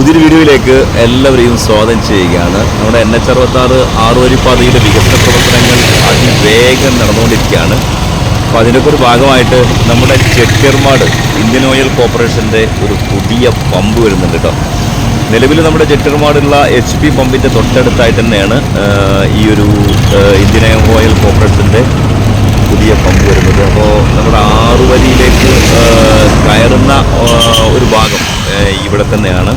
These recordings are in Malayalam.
പുതിയൊരു വീഡിയോയിലേക്ക് എല്ലാവരെയും സ്വാഗതം ചെയ്യുകയാണ്. നമ്മുടെ എൻ എച്ച് അറുപത്താറ് ആറുവരിപ്പാതയുടെ വികസന പ്രവർത്തനങ്ങൾ അതിവേഗം നടന്നുകൊണ്ടിരിക്കുകയാണ്. അപ്പോൾ അതിന്റെയൊക്കെ ഒരു ഭാഗമായിട്ട് നമ്മുടെ ചെട്ടിയർമാട് ഇന്ത്യൻ ഓയിൽ കോർപ്പറേഷന്റെ ഒരു പുതിയ പമ്പ് വരുന്നുണ്ട് കേട്ടോ. നിലവിൽ നമ്മുടെ ചെട്ടിയർമാടുള്ള എച്ച് പി പമ്പിന്റെ തൊട്ടടുത്തായി തന്നെയാണ് ഈ ഒരു ഇന്ത്യൻ ഓയിൽ കോർപ്പറേഷന്റെ പുതിയ പമ്പ് വരുന്നത്. അപ്പോൾ നമ്മുടെ ആറുവരിയിലേക്ക് കയറുന്ന ഒരു ഭാഗം ഇവിടെ തന്നെയാണ്.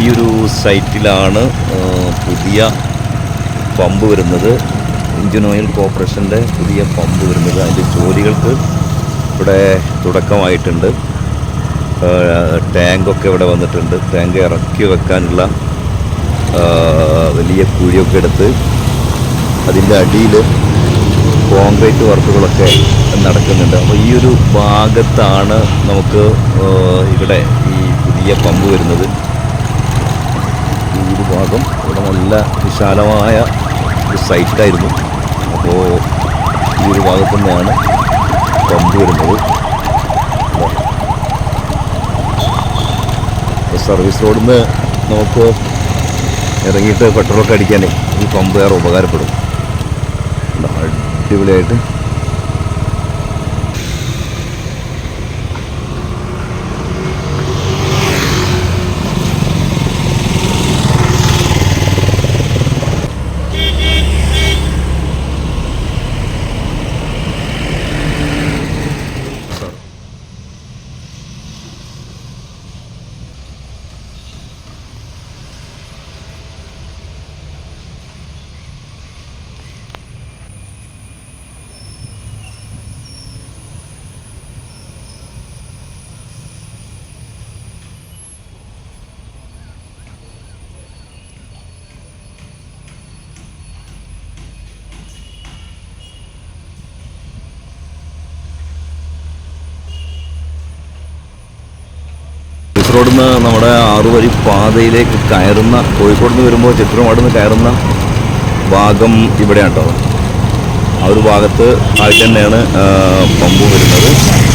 ഈ ഒരു സൈറ്റിലാണ് പുതിയ പമ്പ് വരുന്നത്. ഇന്ത്യൻ ഓയിൽ കോർപ്പറേഷന്റെ പുതിയ പമ്പ് വരുന്നത്. അതിന്റെ ജോലികൾക്ക് ഇവിടെ തുടക്കമായിട്ടുണ്ട്. ടാങ്കൊക്കെ ഇവിടെ വന്നിട്ടുണ്ട്. ടാങ്ക് ഇറക്കി വെക്കാനുള്ള വലിയ കുഴിയൊക്കെ എടുത്ത് അതിന്റെ അടിയിൽ കോൺക്രീറ്റ് വർക്കുകളൊക്കെ നടക്കുന്നുണ്ട്. അപ്പോൾ ഈ ഒരു ഭാഗത്താണ് നമുക്ക് ഇവിടെ ഈ പുതിയ പമ്പ് വരുന്നത്. ഈ ഒരു ഭാഗം ഇവിടെ നല്ല വിശാലമായ ഒരു സൈറ്റായിരുന്നു. അപ്പോൾ ഈ ഒരു ഭാഗത്തു നിന്നാണ് പമ്പ് വരുന്നത്. സർവീസ് റോഡിൽ നിന്ന് നമുക്ക് ഇറങ്ങിയിട്ട് പെട്രോളൊക്കെ അടിക്കാനേ ഈ പമ്പ് വേറെ ഉപകാരപ്പെടും. അടിപൊളിയായിട്ട് സർവീസ് റോഡിൽ നിന്ന് നമ്മുടെ ആറുവരി പാതയിലേക്ക് കയറുന്ന കോഴിക്കോട് നിന്ന് വരുമ്പോൾ ചിത്രമാട് നിന്ന് കയറുന്ന ഭാഗം ഇവിടെയാണ് കേട്ടോ ആ ഒരു ഭാഗത്ത് ആയിട്ട് തന്നെയാണ് പമ്പ് വരുന്നത്.